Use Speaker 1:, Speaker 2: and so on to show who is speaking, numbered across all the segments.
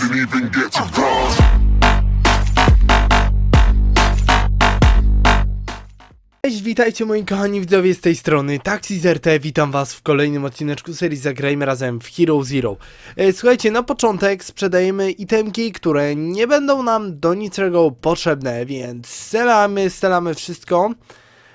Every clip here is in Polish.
Speaker 1: didn't even get to cross.
Speaker 2: Cześć, witajcie moi kochani widzowie z tej strony Taxi ZRT, witam was w kolejnym odcineczku serii Zagrajmy razem w Hero Zero. E, Słuchajcie, na początek sprzedajemy itemki, które nie będą nam do niczego potrzebne, więc stelamy, stelamy wszystko.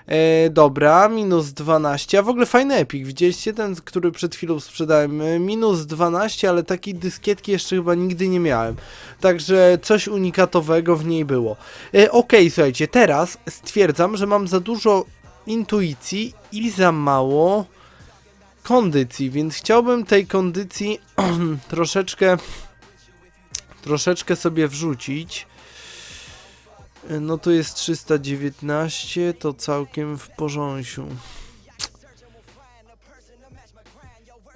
Speaker 2: E, dobra, minus 12, a w ogóle fajny epik, widzieliście ten, który przed chwilą sprzedałem, E, minus 12, ale takiej dyskietki jeszcze chyba nigdy nie miałem, także coś unikatowego w niej było. E, Okej, słuchajcie, teraz stwierdzam, że mam za dużo intuicji i za mało kondycji, więc chciałbym tej kondycji troszeczkę troszeczkę sobie wrzucić. No tu jest 319, to całkiem w porządku.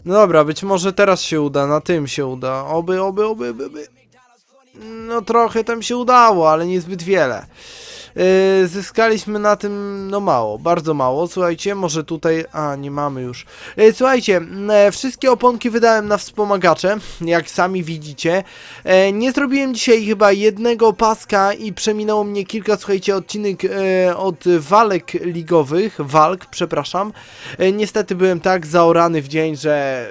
Speaker 2: No dobra, być może teraz się uda, na tym się uda. Oby, oby, oby, oby. oby. No trochę tam się udało, ale niezbyt wiele. Yy, zyskaliśmy na tym, no mało, bardzo mało. Słuchajcie, może tutaj, a nie mamy już. Yy, słuchajcie, e, wszystkie oponki wydałem na wspomagacze, jak sami widzicie. Nie zrobiłem dzisiaj chyba jednego paska i przeminęło mnie kilka, słuchajcie, odcinek od walek ligowych, walk, przepraszam. Niestety byłem tak zaorany w dzień, że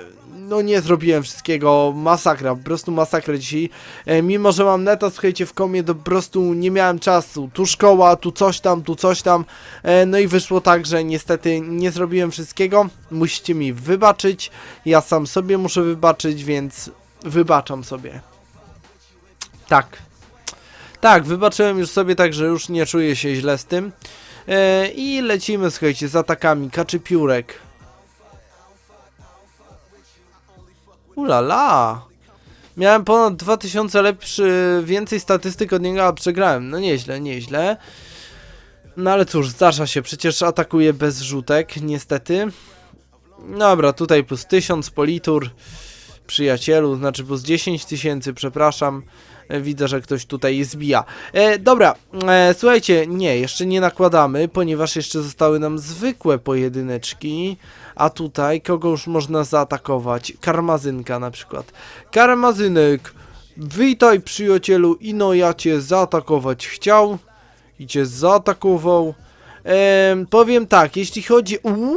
Speaker 2: no nie zrobiłem wszystkiego, masakra, po prostu masakra dzisiaj. E, mimo, że mam neta, słuchajcie, w komie, to po prostu nie miałem czasu. Tu szkoła, tu coś tam, tu coś tam. E, no i wyszło tak, że niestety nie zrobiłem wszystkiego. Musicie mi wybaczyć. Ja sam sobie muszę wybaczyć, więc wybaczam sobie. Tak. Tak, wybaczyłem już sobie, także już nie czuję się źle z tym. E, I lecimy, słuchajcie, z atakami. Kaczy piórek. Ulala! Miałem ponad 2000 lepszy, więcej statystyk od niego, a przegrałem. No nieźle, nieźle. No ale cóż, zdarza się, przecież atakuje bez rzutek, niestety. Dobra, tutaj plus 1000 politur. Przyjacielu, znaczy plus 10 tysięcy, przepraszam. E, Widzę, że ktoś tutaj zbija. E, dobra, e, słuchajcie, nie, jeszcze nie nakładamy, ponieważ jeszcze zostały nam zwykłe pojedyneczki. A tutaj kogo już można zaatakować? Karmazynka na przykład. Karmazynek, witaj przyjacielu, ino ja cię zaatakować chciał i cię zaatakował. Em, powiem tak, jeśli chodzi... Uuu,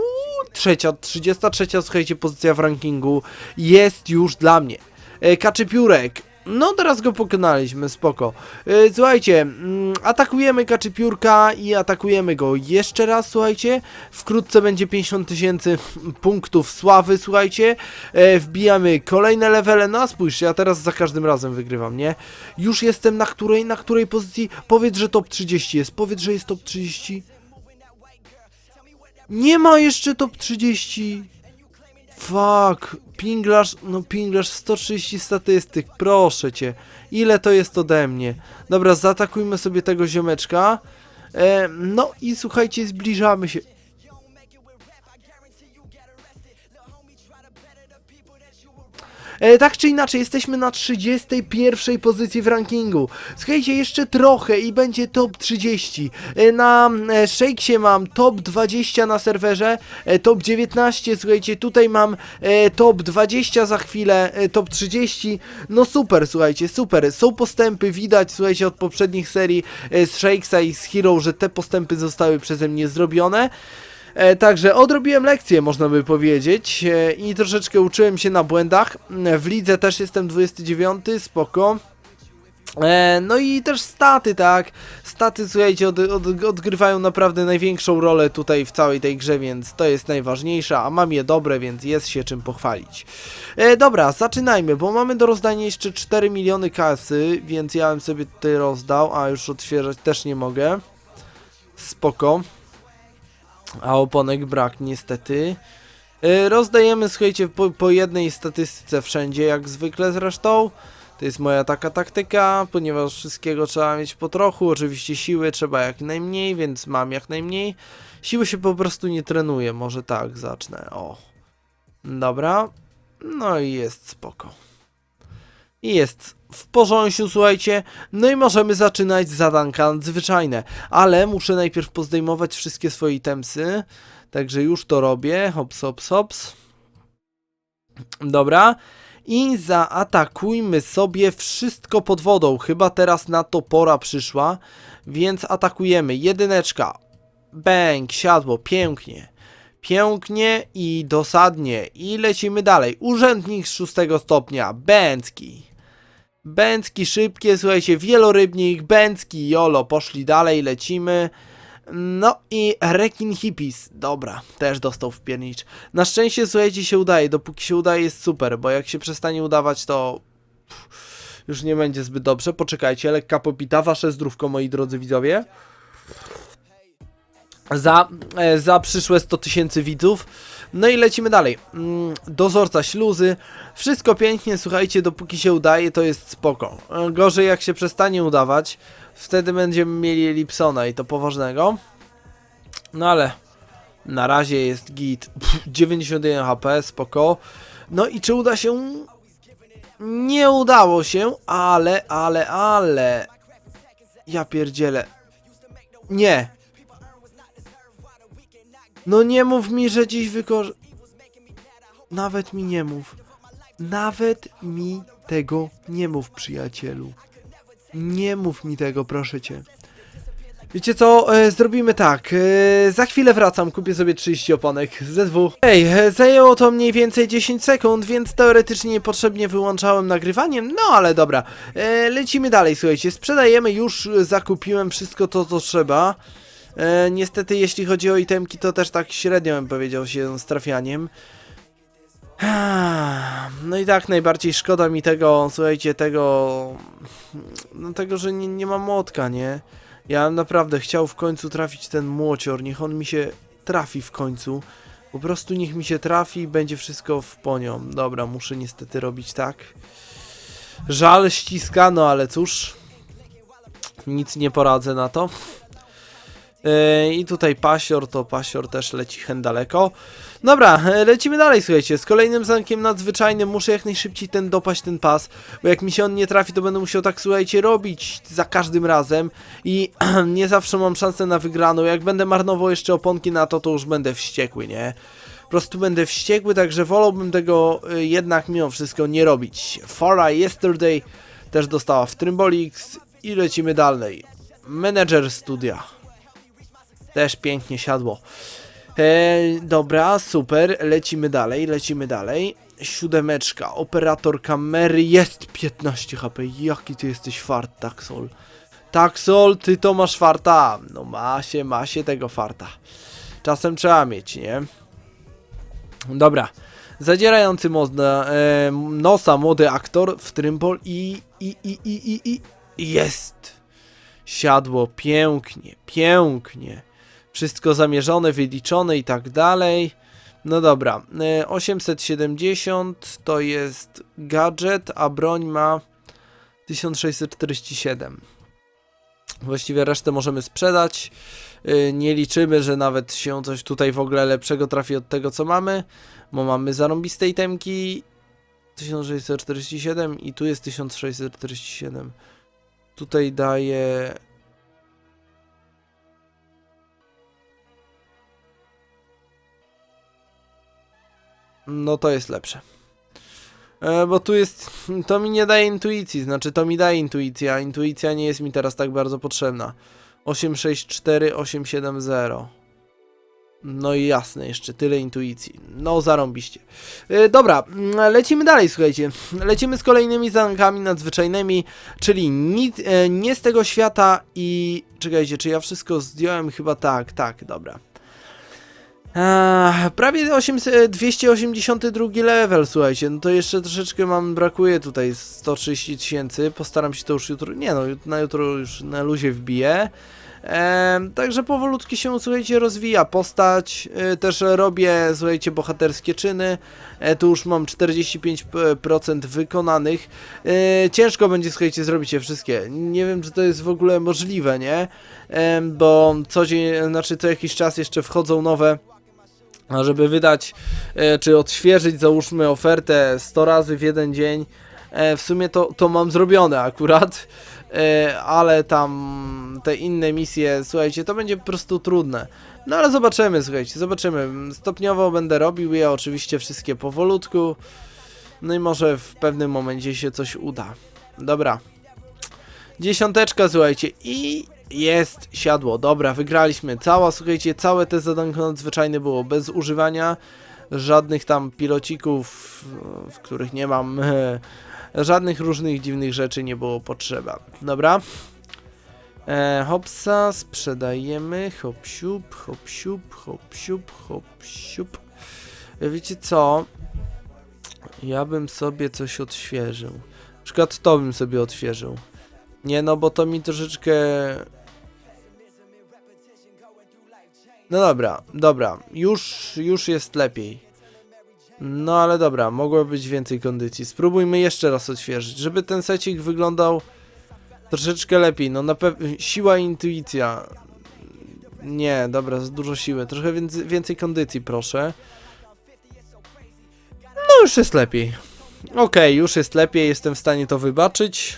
Speaker 2: trzecia, 33, słuchajcie, pozycja w rankingu jest już dla mnie. E, Kaczypiórek. No teraz go pokonaliśmy, spoko. E, słuchajcie, mm, atakujemy Kaczypiórka i atakujemy go jeszcze raz, słuchajcie. Wkrótce będzie 50 tysięcy punktów sławy, słuchajcie. E, wbijamy kolejne levele, no a spójrzcie, ja teraz za każdym razem wygrywam, nie? Już jestem na której, na której pozycji? Powiedz, że top 30 jest, powiedz, że jest top 30. Nie ma jeszcze top 30. Fuck, pinglarz, no pinglarz 130 statystyk, proszę cię. Ile to jest ode mnie? Dobra, zaatakujmy sobie tego ziomeczka. E, no i słuchajcie, zbliżamy się. E, tak czy inaczej, jesteśmy na 31 pozycji w rankingu. Słuchajcie, jeszcze trochę i będzie top 30. E, na e, Shakesie mam top 20 na serwerze, top 19, słuchajcie, tutaj mam top 20 za chwilę, top 30. No super, słuchajcie, super. Są postępy, widać, słuchajcie, od poprzednich serii z Shakesa i z Hero, że te postępy zostały przeze mnie zrobione. E, także odrobiłem lekcję, można by powiedzieć, e, i troszeczkę uczyłem się na błędach. E, W lidze też jestem 29, spoko. No i też staty, tak. Staty, słuchajcie, od, od, odgrywają naprawdę największą rolę tutaj w całej tej grze, więc to jest najważniejsze, a mam je dobre, więc jest się czym pochwalić. E, dobra, zaczynajmy, bo mamy do rozdania jeszcze 4 miliony kasy, więc ja bym sobie tutaj rozdał, a już otwierać też nie mogę. Spoko. A oponek brak niestety. Yy, rozdajemy, słuchajcie, po, po jednej statystyce wszędzie, jak zwykle zresztą. To jest moja taka taktyka, ponieważ wszystkiego trzeba mieć po trochu. Oczywiście siły trzeba jak najmniej, więc mam jak najmniej. Siły się po prostu nie trenuje, może tak zacznę. O. Dobra. No i jest spoko. I jest w porządku, słuchajcie. No i możemy zaczynać zadanka nadzwyczajne. Ale muszę najpierw pozdejmować wszystkie swoje itemsy. Także już to robię. Hops, hops, hops. Dobra. i zaatakujmy sobie wszystko pod wodą. Chyba teraz na to pora przyszła, więc atakujemy. Jedyneczka. Bęk, siadło, pięknie. Pięknie i dosadnie. I lecimy dalej. Urzędnik z szóstego stopnia. Bęcki. Bęcki szybkie, słuchajcie, wielorybnik, Bęcki, jolo, poszli dalej, lecimy. No i rekin hippies, dobra, też dostał w piernicz. Na szczęście, słuchajcie, się udaje, dopóki się udaje jest super, bo jak się przestanie udawać, to pff, już nie będzie zbyt dobrze. Poczekajcie, lekka popita, wasze zdrówko, moi drodzy widzowie. Za, e, za przyszłe 100 tysięcy widzów. No i lecimy dalej. Mm, Dozorca śluzy. Wszystko pięknie, słuchajcie, dopóki się udaje, to jest spoko. E, Gorzej jak się przestanie udawać, wtedy będziemy mieli Elipsona i to poważnego. No ale na razie jest git. Pff, 91 HP, spoko. No i czy uda się? Nie udało się, ale, ale, ale. Ja pierdzielę. Nie. No nie mów mi, że dziś wykor... Nawet mi nie mów. Nawet mi tego nie mów, przyjacielu. Nie mów mi tego, proszę cię. Wiecie co, e, zrobimy tak, e, za chwilę wracam, kupię sobie 30 oponek ze dwóch. Ej, e, zajęło to mniej więcej 10 sekund, więc teoretycznie niepotrzebnie wyłączałem nagrywanie, no ale dobra. E, lecimy dalej, słuchajcie, sprzedajemy, już zakupiłem wszystko to, co trzeba. E, niestety, jeśli chodzi o itemki, to też tak średnio bym powiedział się z trafianiem. No i tak, najbardziej szkoda mi tego, słuchajcie, tego, no tego, że nie, nie ma młotka, nie? Ja naprawdę chciał w końcu trafić ten młocior, niech on mi się trafi w końcu. Po prostu niech mi się trafi i będzie wszystko w ponią. Dobra, muszę niestety robić tak. Żal ściska, no ale cóż. Nic nie poradzę na to. Yy, I tutaj pasior, to pasior też leci hen daleko. Dobra, e, lecimy dalej, słuchajcie. Z kolejnym zankiem nadzwyczajnym muszę jak najszybciej ten dopaść ten pas, bo jak mi się on nie trafi, to będę musiał tak, słuchajcie, robić za każdym razem i nie zawsze mam szansę na wygraną. Jak będę marnował jeszcze oponki na to, to już będę wściekły, nie? Po prostu będę wściekły, także wolałbym tego y, jednak mimo wszystko nie robić. Fora Yesterday też dostała w Trymbolix i lecimy dalej. Manager studia. Też pięknie siadło. E, dobra, super, lecimy dalej, lecimy dalej. Siódemeczka, operator kamery jest 15 HP. Jaki ty jesteś fart, Taxol. Taxol, ty to masz farta. No ma się, ma się tego farta. Czasem trzeba mieć, nie? Dobra. Zadzierający można, e, nosa młody aktor w Trymbol i, i, i, i, i, i jest. Siadło pięknie, pięknie. Wszystko zamierzone, wyliczone i tak dalej. No dobra, e, 870 to jest gadżet, a broń ma 1647. Właściwie resztę możemy sprzedać. E, Nie liczymy, że nawet się coś tutaj w ogóle lepszego trafi od tego, co mamy, bo mamy zarąbiste itemki 1647 i tu jest 1647. Tutaj daje No to jest lepsze. E, bo tu jest. To mi nie daje intuicji, znaczy to mi daje intuicja, intuicja nie jest mi teraz tak bardzo potrzebna. 864, 870. No i jasne, jeszcze tyle intuicji. No zarąbiście. E, dobra, lecimy dalej, słuchajcie. Lecimy z kolejnymi zankami nadzwyczajnymi, czyli nic, e, nie z tego świata i... Czekajcie, czy ja wszystko zdjąłem? Chyba tak, tak, dobra. Eee, prawie 800, 282 level, słuchajcie, no to jeszcze troszeczkę mam, brakuje tutaj 130 tysięcy, postaram się to już jutro, nie no, na jutro już na luzie wbiję. Eee, także powolutki się, słuchajcie, rozwija postać, e, też robię, słuchajcie, bohaterskie czyny, e, tu już mam 45% wykonanych, e, ciężko będzie, słuchajcie, zrobić je wszystkie, nie wiem, czy to jest w ogóle możliwe, nie, e, bo co dzień, znaczy co jakiś czas jeszcze wchodzą nowe żeby wydać, e, czy odświeżyć, załóżmy ofertę 100 razy w jeden dzień, e, w sumie to, to mam zrobione akurat, e, ale tam te inne misje, słuchajcie, to będzie po prostu trudne. No ale zobaczymy, słuchajcie, zobaczymy. Stopniowo będę robił je, oczywiście wszystkie powolutku. No i może w pewnym momencie się coś uda. Dobra. Dziesiąteczka, słuchajcie, i jest siadło. Dobra, wygraliśmy. Cała, słuchajcie, całe te zadanko nadzwyczajne było bez używania żadnych tam pilocików, w których nie mam żadnych różnych dziwnych rzeczy nie było potrzeba. Dobra. E, hopsa, sprzedajemy. Hop siup, hop siup, hop siup, hop siup. E, Wiecie co? Ja bym sobie coś odświeżył. Na przykład to bym sobie odświeżył. Nie no, bo to mi troszeczkę... No dobra, dobra. Już, już jest lepiej. No ale dobra, mogło być więcej kondycji. Spróbujmy jeszcze raz odświeżyć, żeby ten secik wyglądał troszeczkę lepiej. No na pewno siła i intuicja. Nie, dobra, za dużo siły. Trochę więcej, więcej kondycji, proszę. No już jest lepiej. Okej, już jest lepiej, jestem w stanie to wybaczyć.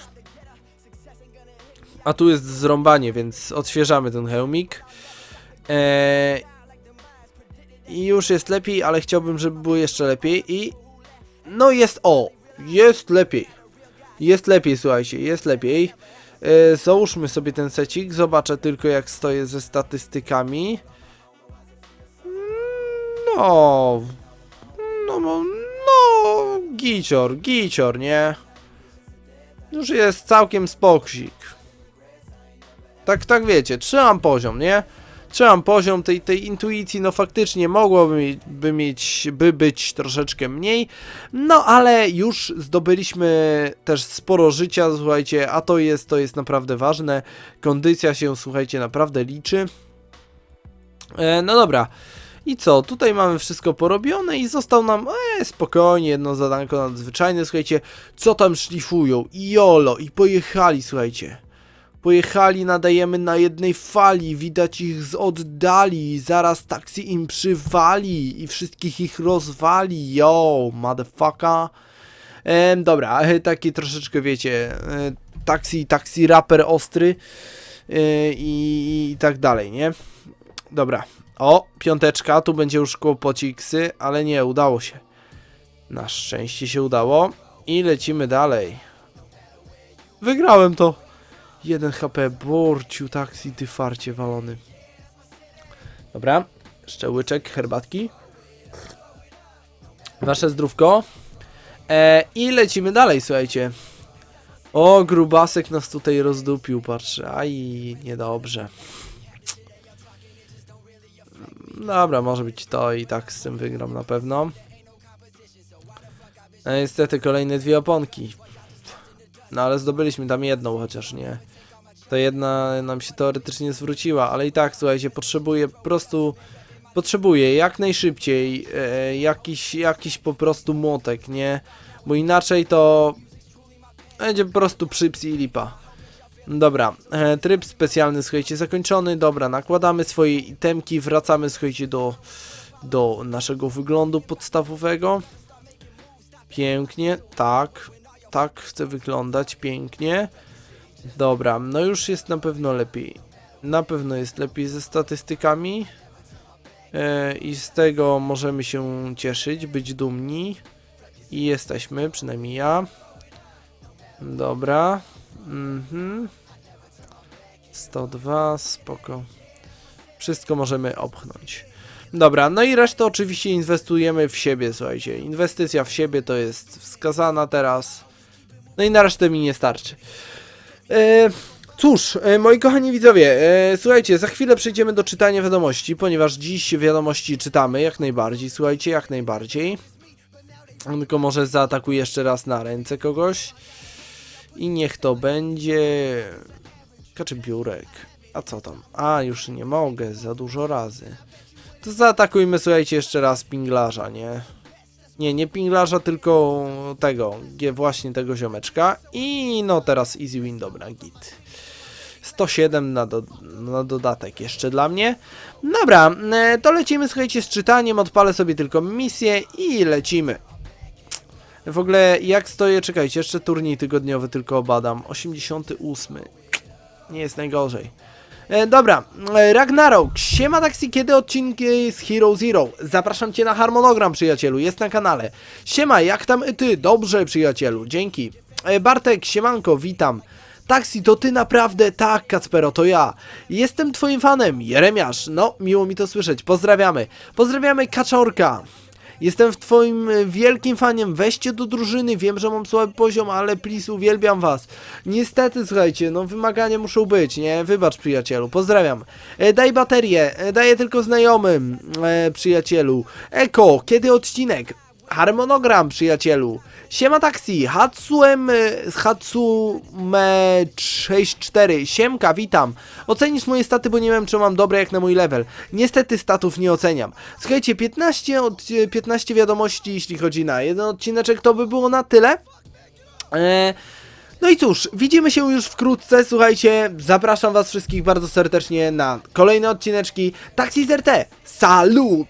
Speaker 2: A tu jest zrąbanie, więc odświeżamy ten hełmik. Eee, I już jest lepiej, ale chciałbym, żeby było jeszcze lepiej. I no jest, o, jest lepiej. Jest lepiej, słuchajcie, jest lepiej. E, załóżmy sobie ten secik, zobaczę tylko jak stoję ze statystykami. No, no, no, no, gicior, gicior, nie? Już jest całkiem spoksik. Tak, tak wiecie, trzymam poziom, nie? Trzymam poziom tej, tej intuicji, no faktycznie mogłoby by mieć, by być troszeczkę mniej, no ale już zdobyliśmy też sporo życia, słuchajcie, a to jest, to jest naprawdę ważne, kondycja się, słuchajcie, naprawdę liczy. E, no dobra, i co, tutaj mamy wszystko porobione i został nam, e, spokojnie, jedno zadanko nadzwyczajne, słuchajcie, co tam szlifują, i jolo, i pojechali, słuchajcie. Pojechali, nadajemy na jednej fali, widać ich z oddali, zaraz taksi im przywali i wszystkich ich rozwali, yo, motherfucker. Em, dobra, e, taki troszeczkę, wiecie, e, taksi, taksi raper ostry e, i, i tak dalej, nie? Dobra, o, piąteczka, tu będzie już kłopociksy, ale nie, udało się. Na szczęście się udało i lecimy dalej. Wygrałem to. 1 HP, borciu, taksi, ty farcie walony. Dobra, jeszcze łyczek herbatki. Wasze zdrówko. E, I lecimy dalej, słuchajcie. O, grubasek nas tutaj rozdupił, patrzę. Aj, niedobrze. Dobra, może być to i tak z tym wygram na pewno. E, niestety kolejne dwie oponki. No ale zdobyliśmy tam jedną chociaż, nie? To jedna nam się teoretycznie zwróciła, ale i tak, słuchajcie, potrzebuję po prostu... Potrzebuję jak najszybciej e, jakiś, jakiś po prostu młotek, nie? Bo inaczej to będzie po prostu przyps i lipa. Dobra, e, tryb specjalny, słuchajcie, zakończony. Dobra, nakładamy swoje itemki, wracamy, słuchajcie, do, do naszego wyglądu podstawowego. Pięknie, tak, tak chcę wyglądać, pięknie. Dobra, no już jest na pewno lepiej. Na pewno jest lepiej ze statystykami. E, I z tego możemy się cieszyć, być dumni. I jesteśmy, przynajmniej ja. Dobra. Mhm. 102, spoko. Wszystko możemy opchnąć. Dobra, no i resztę oczywiście inwestujemy w siebie, słuchajcie. Inwestycja w siebie to jest wskazana teraz. No i na resztę mi nie starczy. E, cóż, e, moi kochani widzowie, e, słuchajcie, za chwilę przejdziemy do czytania wiadomości, ponieważ dziś wiadomości czytamy jak najbardziej, słuchajcie, jak najbardziej. Tylko może zaatakuję jeszcze raz na ręce kogoś. I niech to będzie... Kaczybiurek. A co tam? A, już nie mogę, za dużo razy. To zaatakujmy, słuchajcie, jeszcze raz pinglarza, nie? Nie, nie pinglarza, tylko tego, właśnie tego ziomeczka. I no teraz easy win, dobra, git. 107 na, do, na dodatek jeszcze dla mnie. Dobra, e, to lecimy, słuchajcie, z czytaniem. Odpalę sobie tylko misję i lecimy. W ogóle jak stoję, czekajcie, jeszcze turniej tygodniowy tylko obadam. 88. Nie jest najgorzej. E, dobra, e, Ragnarok, siema taksi, kiedy odcinki z Hero Zero? Zapraszam cię na harmonogram, przyjacielu, jest na kanale. Siema, jak tam ty? Dobrze, przyjacielu, dzięki. E, Bartek, siemanko, witam. Taksi, to ty naprawdę? Tak, Kacpero, to ja. Jestem twoim fanem, Jeremiasz. No, miło mi to słyszeć, pozdrawiamy. Pozdrawiamy Kaczorka. Jestem w twoim e, wielkim faniem, weźcie do drużyny, wiem, że mam słaby poziom, ale please, uwielbiam was. Niestety, słuchajcie, no wymagania muszą być, nie? Wybacz, przyjacielu, pozdrawiam. E, daj baterię, e, daję tylko znajomym, e, przyjacielu. Eko, kiedy odcinek? Harmonogram, przyjacielu. Siema taksi, Hatsuem, e, Hatsume 64, siemka, witam. Ocenisz moje staty, bo nie wiem, czy mam dobre jak na mój level. Niestety statów nie oceniam. Słuchajcie, 15, od, 15 wiadomości, jeśli chodzi na jeden odcineczek, to by było na tyle. E, no i cóż, widzimy się już wkrótce, słuchajcie, zapraszam was wszystkich bardzo serdecznie na kolejne odcineczki Taxi ZRT. Salut!